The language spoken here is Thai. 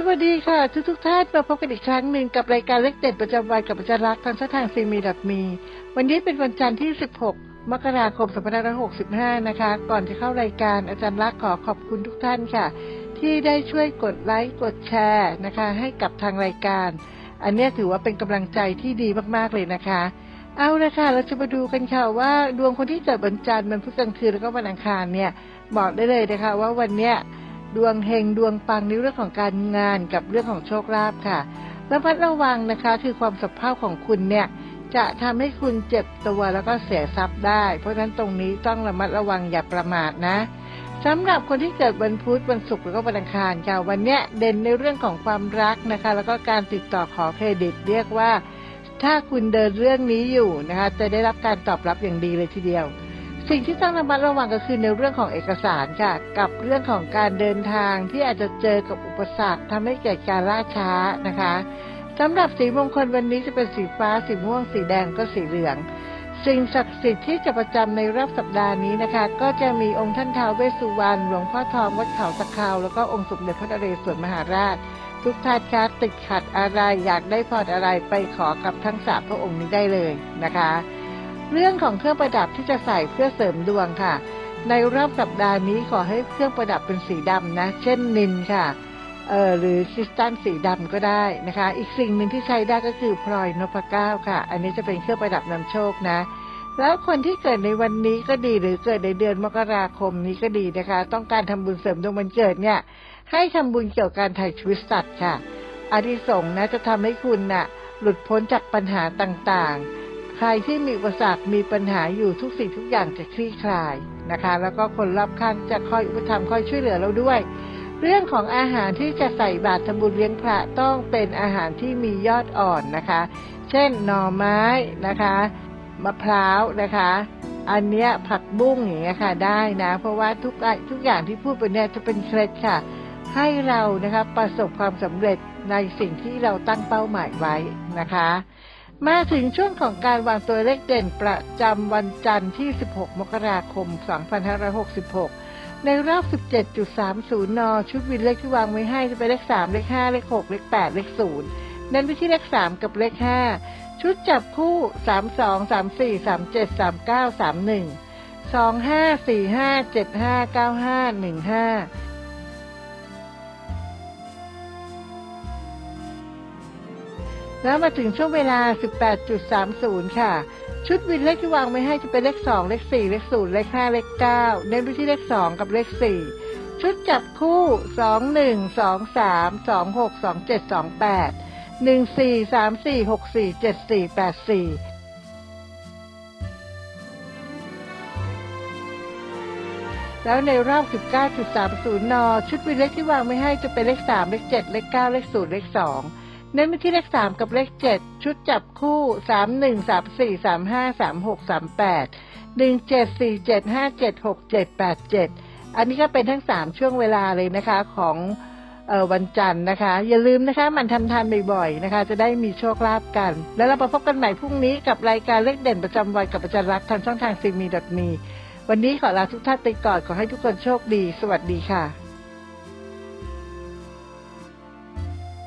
สวัสดีค่ะ ทุกทุกท่านมาพบกันอีกครั้งหนึ่งกับรายการเล็กเด็ดประจำวันกับอาจารย์รักษ์ทางช่องทางซีมีดมี วันนี้เป็นวันจันทร์ที่ 16 มกราคม 2565 นะคะ ก่อนจะเข้ารายการอาจารย์รักขอขอบคุณทุกท่านค่ะ ที่ได้ช่วยกดไลค์กดแชร์นะคะ ให้กับทางรายการ อันนี้ถือว่าเป็นกำลังใจที่ดีมากๆเลยนะคะ เอาละค่ะเราจะมาดูกันค่ะว่าดวงคนที่เกิดวันจันทร์วันพุธกลางคืนแล้วก็วันอังคารเนี่ยบอกได้เลยนะคะ ว่าวันเนี้ย ดวงเฮงดวงปังในเรื่องของการงานกับเรื่องของโชคลาภค่ะระมัดระวังนะคะคือความสับเพของคุณเนี่ยจะทำให้คุณเจ็บตัวแล้วก็เสียทรัพย์ได้ เพราะฉะนั้นตรงนี้ต้องระมัดระวังอย่าประมาทนะสำหรับคนที่เกิดวันพุธวันศุกร์แล้วก็วันอังคารค่ะวันเนี้ยเด่นในเรื่องของความรักนะคะ แล้วก็การติดต่อขอเครดิตเรียกว่า ถ้าคุณเดินเรื่องนี้อยู่นะคะ จะได้รับการตอบรับอย่างดีเลยทีเดียว สิ่งที่ต้องระมัดระวังก็คือในเรื่องของเอกสารค่ะ กับเรื่องของการเดินทางที่อาจจะเจอกับอุปสรรคทำให้เกิดการล่าช้านะคะสำหรับสีมงคลวันนี้จะเป็นสีฟ้า สีม่วง สีแดงก็สีเหลือง สิ่งศักดิ์สิทธิ์ที่จะประจำในรอบสัปดาห์นี้นะคะ ก็จะมีองค์ท่านท้าวเวสสุวรรณหลวงพ่อทองวัดเขาตะคาวแล้วก็องค์สมเด็จพระนเรศวรมหาราช ทุกท่านคะติดขัดอะไรอยากได้พรอะไรไปขอกับทั้งสามพระองค์นี้ได้เลยนะคะ เรื่องของเครื่องประดับที่จะใส่เพื่อเสริมดวงค่ะ ในรอบสัปดาห์นี้ขอให้เครื่องประดับเป็นสีดำนะ เช่นนินค่ะเออหรือคริสตัลสีดำก็ได้นะคะ อีกสิ่งหนึ่งที่ใช้ได้ก็คือพลอยนพเก้าค่ะ อันนี้จะเป็นเครื่องประดับนำโชคนะ แล้วคนที่เกิดในวันนี้ก็ดีหรือเกิดในเดือนมกราคมนี้ก็ดีนะคะ ต้องการทำบุญเสริมดวงวันเกิดเนี่ย ให้ทำบุญเกี่ยวกับการถ่ายชีวิตสัตว์ค่ะอานิสงนะจะทำให้คุณน่ะหลุดพ้นจากปัญหาต่างๆ ใครที่มีอุปสรรคมีปัญหาอยู่ทุกสิ่งทุกอย่างจะคลี่คลายนะคะ แล้วก็คนรอบข้างจะคอยอุปถัมภ์คอยช่วยเหลือเราด้วย เรื่องของอาหารที่จะใส่บาตรทำบุญเลี้ยงพระต้องเป็นอาหารที่มียอดอ่อนนะคะ เช่นหน่อไม้นะคะมะพร้าวนะคะ อันเนี้ยผักบุ้งอย่างเงี้ยค่ะได้นะ เพราะว่าทุกทุกอย่างที่พูดไปเนี่ยจะเป็นเคล็ดค่ะ ให้เรานะคะประสบความสำเร็จในสิ่งที่เราตั้งเป้าหมายไว้นะคะ มาถึงช่วงของการวางตัวเลขเด่นประจำวันจันทร์ที่ 16 มกราคม 2566 ในรอบ 17.30 น ชุดวินเลขที่วางไว้ให้จะเป็นเลข 3 เลข 5 เลข 6 เลข 8 เลข0เน้นไปที่เลข 3 กับเลข 5 ชุดจับคู่ 32 34 37 39 31 25 45 75 95 15 แล้วมาถึงช่วงเวลา 18.30 ค่ะ ชุดวินเลขที่วางไว้ให้จะเป็นเลข 2 เลข 4 เลข 0 เลข 5 เลข 9 เน้นไปที่เลข 2 กับเลข 4 ชุดจับคู่ 2 1 2 3 2 6 2 7 2 8 1 4 3 4 6 4 7 4 8 4แล้วในรอบ 19.30 น ชุดวินเลขที่วางไว้ให้จะเป็นเลข 3 เลข 7 เลข 9 เลข 0 เลข 2 เน้นไปที่เลข3กับเลข7ชุดจับคู่3 1 3 4 3 5 3 6 3 8 1 7 4 7 5 7 6 7 8 7อันนี้ก็เป็นทั้ง3ช่วงเวลาเลยนะคะของออวันจันทร์นะคะ อย่าลืมนะคะ มันทำทานบ่อยๆนะคะ จะได้มีโชคลาภกัน แล้วเรามาพบกันใหม่พรุ่งนี้กับรายการเลขเด่นประจำวันกับอาจารย์รักทางช่องทางซีมีดอทมีวันนี้ขอลาทุกท่านไปก่อนขอให้ทุกคนโชคดี สวัสดีค่ะ